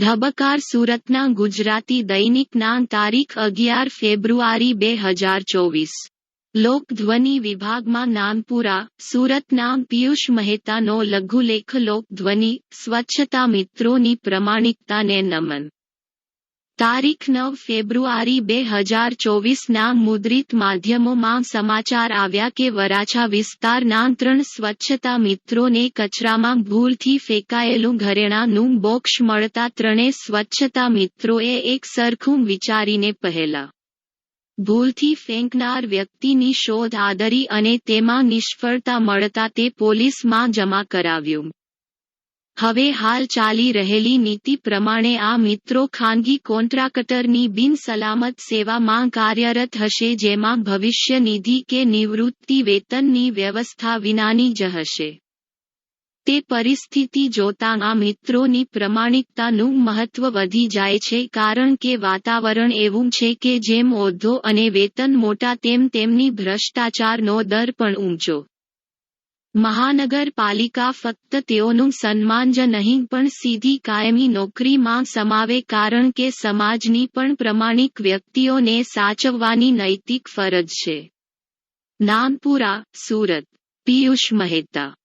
ધબકાર સુરતના ગુજરાતી દૈનિકના તારીખ અગિયાર ફેબ્રુઆરી બે હજાર ચોવીસ. લોકધ્વનિ વિભાગમાં નાનપુરા સુરતના પિયુષ મહેતાનો લઘુલેખ લોકધ્વનિ, સ્વચ્છતા મિત્રોની પ્રમાણિકતાને નમન. તારીખ નવ ફેબ્રુઆરી બે હજાર ચોવીસના મુદ્રિત માધ્યમોમાં સમાચાર આવ્યા કે વરાછા વિસ્તારના ત્રણ સ્વચ્છતા મિત્રોને કચરામાં ભૂલથી ફેંકાયેલું ઘરેણાંનું બોક્ષ મળતા ત્રણે સ્વચ્છતા મિત્રોએ એક સરખું વિચારીને પહેલા ભૂલથી ફેંકનાર વ્યક્તિની શોધ આદરી અને તેમાં નિષ્ફળતા મળતા તે પોલીસમાં જમા કરાવ્યું. હવે હાલ ચાલી રહેલી નીતિ પ્રમાણે આ મિત્રો ખાનગી કોન્ટ્રાક્ટરની બિનસલામત સેવામાં કાર્યરત હશે જેમાં ભવિષ્ય નિધિ કે નિવૃત્તિ વેતનની વ્યવસ્થા વિનાની જ હશે. તે પરિસ્થિતિ જોતાં આ મિત્રોની પ્રમાણિકતાનું મહત્વ વધી જાય છે કારણ કે વાતાવરણ એવું છે કે જેમ ઓધો અને વેતન મોટા તેમ તેમની ભ્રષ્ટાચારનો દર પણ ઊંચો. મહાનગરપાલિકા ફક્ત તેઓનું સન્માન જ નહીં, પણ સીધી કાયમી નોકરીમાં સમાવે કારણ કે સમાજની પણ પ્રમાણિક વ્યક્તિઓને સાચવવાની નૈતિક ફરજ છે. નાનપુરા, સુરત. પિયુષ મહેતા.